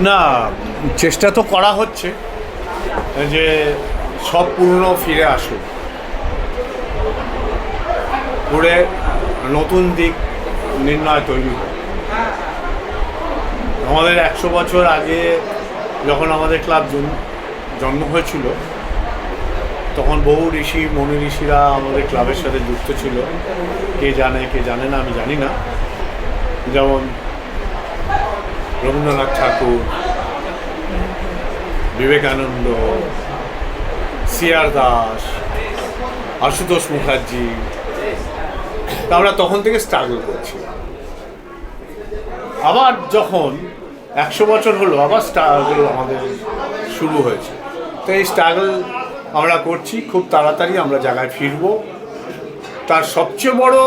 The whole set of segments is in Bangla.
না, চেষ্টা তো করা হচ্ছে যে সব পুরনো ফিরে আসুক। ঘুরে নতুন দিক নির্ণয় তৈরি আমাদের একশো বছর আগে যখন আমাদের ক্লাব জন- জন্ম হয়েছিল, তখন বহু ঋষি, মনি ঋষিরা আমাদের ক্লাবের সাথে যুক্ত ছিল। কে জানে কে জানে না, আমি জানি না। যেমন রবীন্দ্রনাথ ঠাকুর, বিবেকানন্দ সিআর দাস, আশুতোষ মুখার্জি। তা আমরা তখন থেকে স্ট্রাগল করছি। আবার যখন একশো বছর হলো, আবার স্ট্রাগল আমাদের শুরু হয়েছে। তো এই স্ট্রাগল আমরা করছি, খুব তাড়াতাড়ি আমরা জায়গায় ফিরব। তার সবচেয়ে বড়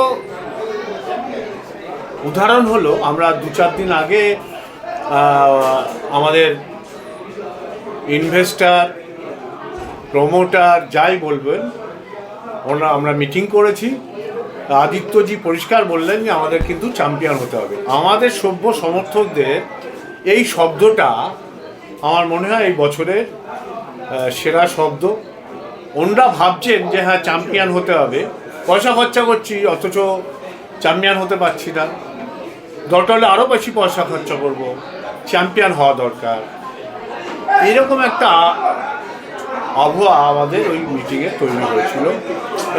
উদাহরণ হলো, আমরা দু চার দিন আগে আমাদের ইনভেস্টার প্রমোটার যাই বলবেন, ওরা, আমরা মিটিং করেছি। আদিত্যজি পরিষ্কার বললেন যে আমাদের কিন্তু চ্যাম্পিয়ন হতে হবে। আমাদের সভ্য সমর্থকদের এই শব্দটা আমার মনে হয় এই বছরের সেরা শব্দ। ওনরা ভাবছেন যে হ্যাঁ চ্যাম্পিয়ন হতে হবে। পয়সা খরচা করছি, অথচ চ্যাম্পিয়ন হতে পারছি না। দরকার হলে আরও বেশি পয়সা খরচা করব। চ্যাম্পিয়ন হওয়া দরকার। এরকম একটা আবহাওয়া আমাদের ওই মিটিংয়ে তৈরি হয়েছিল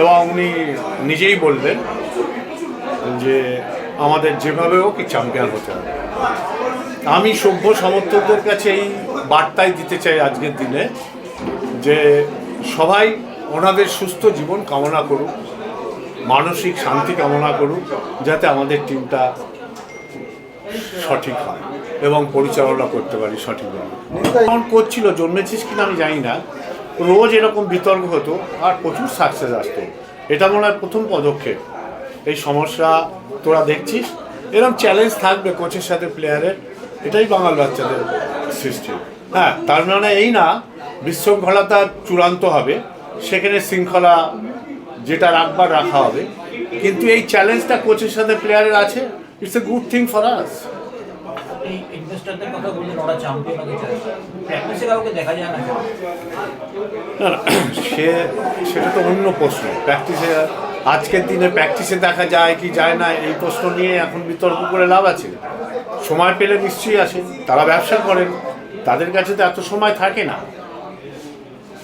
এবং উনি নিজেই বলবেন যে আমাদের যেভাবে হোক চ্যাম্পিয়ন হতে হবে। আমি সভ্য সমর্থকদের কাছে এই বার্তাই দিতে চাই আজকের দিনে যে সবাই ওনাদের সুস্থ জীবন কামনা করুক, মানসিক শান্তি কামনা করুক, যাতে আমাদের টিমটা সঠিক হয় এবং পরিচালনা করতে পারি সঠিকভাবে। কেমন করছিল, জন্মেছিস কিনা আমি জানি না। রোজ এরকম বিতর্ক হতো আর প্রচুর সাকসেস আসতো। এটা মনে হয় প্রথম পদক্ষেপ। এই সমস্যা তোরা দেখছিস। এরকম চ্যালেঞ্জ থাকবে কোচের সাথে প্লেয়ারের এটাই বাঙাল বাচ্চাদের সৃষ্টি। হ্যাঁ তার মানে এই না, বিশৃঙ্খলতা চূড়ান্ত হবে। সেখানে শৃঙ্খলা যেটা রাখবার রাখা হবে। কিন্তু এই চ্যালেঞ্জটা কোচের সাথে প্লেয়ারের আছে? It's a good thing for us এই ইনভেস্টরদের কথা বললেন ওরা চ্যাম্পিয়ন হতে প্র্যাকটিসে কাউকে দেখা যায় না না সে সেটা তো অন্য প্রশ্ন। প্র্যাকটিসে আজকের দিনে প্র্যাকটিসে দেখা যায় কি যায় না এই প্রশ্ন নিয়ে এখন বিতর্ক করে লাভ আছে। সময় পেলে নিশ্চয়ই আসে। তারা ব্যবসা করেন। তাদের কাছে তো এত সময় থাকে না।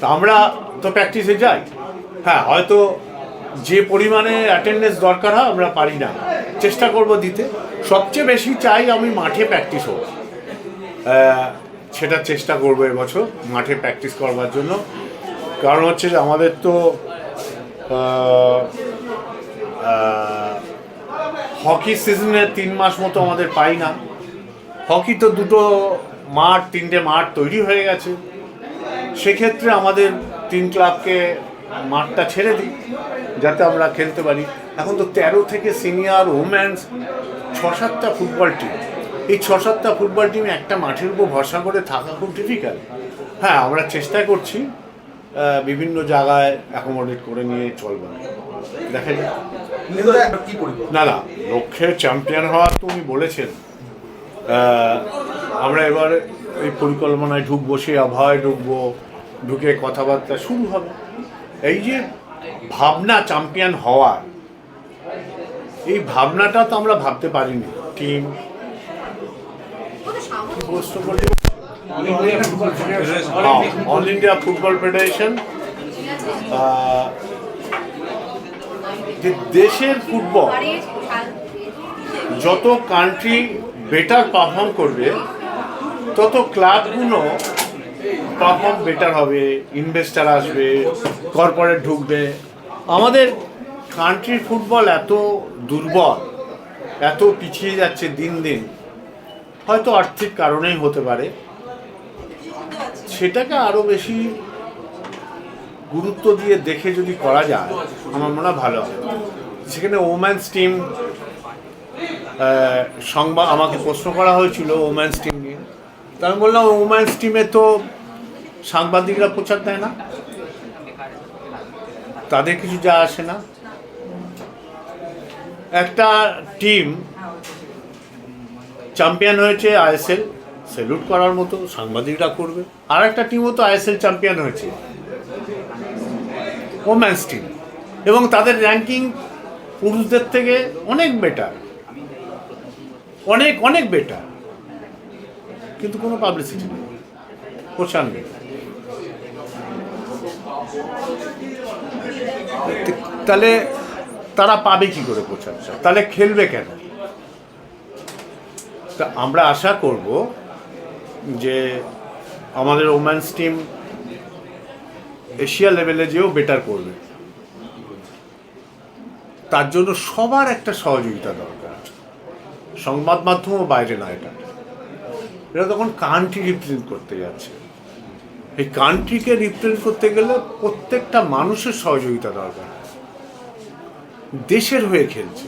তা আমরা তো প্র্যাকটিসে যাই। হ্যাঁ হয়তো যে পরিমাণে অ্যাটেন্ডেন্স দরকার হয় আমরা পারি না। চেষ্টা করব দিতে। সবচেয়ে বেশি চাই আমি মাঠে প্র্যাকটিস হোক। সেটা চেষ্টা করব এবছর মাঠে প্র্যাকটিস করবার জন্য। কারণ হচ্ছে আমাদের তো হকি সিজনে তিন মাস মতো আমাদের পাই না। হকি তো দুটো মাঠ, তিনটে মাঠ তৈরি হয়ে গেছে। সেক্ষেত্রে আমাদের তিন ক্লাবকে মাঠটা ছেড়ে দিই, যাতে আমরা খেলতে পারি। এখন তো তেরো থেকে সিনিয়র ওমেন্স ছ সাতটা ফুটবল টিম। এই ছ সাতটা ফুটবল টিম একটা মাঠের উপর ভরসা করে থাকা খুব ডিফিকাল্ট হ্যাঁ আমরা চেষ্টা করছি বিভিন্ন জায়গায় অ্যাকোমোডেট করে নিয়ে চলবে দেখা যাক। না না লক্ষ্যের চ্যাম্পিয়ন হওয়ার তো উনি বলেছেন। আমরা এবার এই পরিকল্পনায় ঢুকবো সে আবহাওয়ায় ঢুকবো, ঢুকে কথাবার্তা শুরু হবে। এই যে ভাবনা চ্যাম্পিয়ন হওয়ার, এই ভাবনাটা তো আমরা ভাবতে পারিনি। Team all India football federation যে দেশের ফুটবল যত কান্ট্রি বেটার পারফর্ম করবে, তত ক্লাবগুলো পারফর্ম বেটার হবে? ইনভেস্টার আসবে কর্পোরেট ঢুকবে? আমাদের কান্ট্রির ফুটবল এত দুর্বল, এত পিছিয়ে যাচ্ছে দিন দিন, হয়তো আর্থিক কারণেই হতে পারে। সেটাকে আরও বেশি গুরুত্ব দিয়ে দেখে যদি করা যায়, আমার মনে হয় ভালো হবে। সেখানে ওম্যান্স টিম সংবাদ আমাকে প্রশ্ন করা হয়েছিল ওম্যান্স টিম নিয়ে। তা আমি বললাম ওম্যান্স টিমে তো সাংবাদিকরা প্রচার দেয় না? তাদের কিছু যা আসে না? একটা টিম চ্যাম্পিয়ন হয়েছে আইএসএল স্যালুট করার মতো সাংবাদিকরা করবে। আর একটা টিমও তো আইএসএল চ্যাম্পিয়ন হয়েছে। ওম্যান্স টিম এবং তাদের র্যাঙ্কিং পুরুষদের থেকে অনেক বেটার অনেক অনেক বেটার কিন্তু কোনো পাবলিসিটি নেই। প্রচার নেই। তাহলে তারা পাবে কি করে প্রচারটা তাহলে খেলবে কেন? তা আমরা আশা করব যে আমাদের ওম্যান্স টিম এশিয়া লেভেলে যেও বেটার করবে। তার জন্য সবার একটা সহযোগিতা দরকার। সংবাদ মাধ্যমও বাইরে না এটা। এটা তখন কান্ট্রি রিপ্রেজেন্ট করতে যাচ্ছে। এই কান্ট্রিকে রিপ্রেজেন্ট করতে গেলে প্রত্যেকটা মানুষের সহযোগিতা দরকার। দেশের হয়ে খেলছে।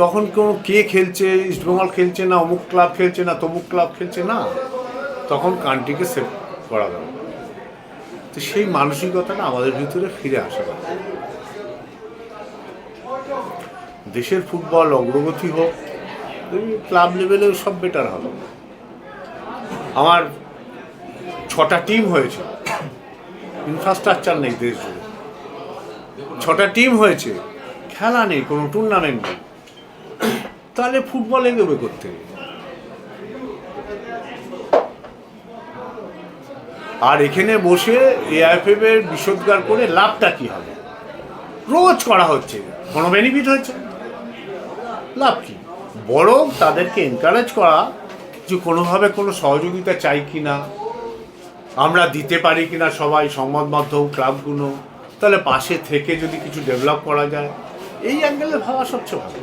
তখন কোনো কে খেলছে ইস্টবেঙ্গল খেলছে না, অমুক ক্লাব খেলছে না, তমুক ক্লাব খেলছে না? তখন কান্ট্রিকে সেভ করা দরকার। তো সেই মানসিকতাটা আমাদের ভিতরে ফিরে আসা। দেশের ফুটবল অগ্রগতি হোক ক্লাব লেভেলেও সব বেটার হবে। আমার ছটা টিম হয়েছে। ইনফ্রাস্ট্রাকচার নেই দেশ জুড়ে ছটা টিম হয়েছে। খেলা নেই, কোনো টুর্নামেন্ট নেই। তাহলে ফুটবল এগোবে করতে আর এখানে বসে এআইএফএফ এর বিষোদ্গার করে লাভটা কি হবে? রোজ করা হচ্ছে। কোনো বেনিফিট হয়েছে? লাভ কি? বরং তাদেরকে এনকারেজ করা যে কোনোভাবে কোনো সহযোগিতা চাই কি না আমরা দিতে পারি কি না সবাই সংবাদ মাধ্যম ক্লাবগুলো, তাহলে পাশে থেকে যদি কিছু ডেভেলপ করা যায়, এই অ্যাঙ্গেলে ভাবা সবচেয়ে ভালো।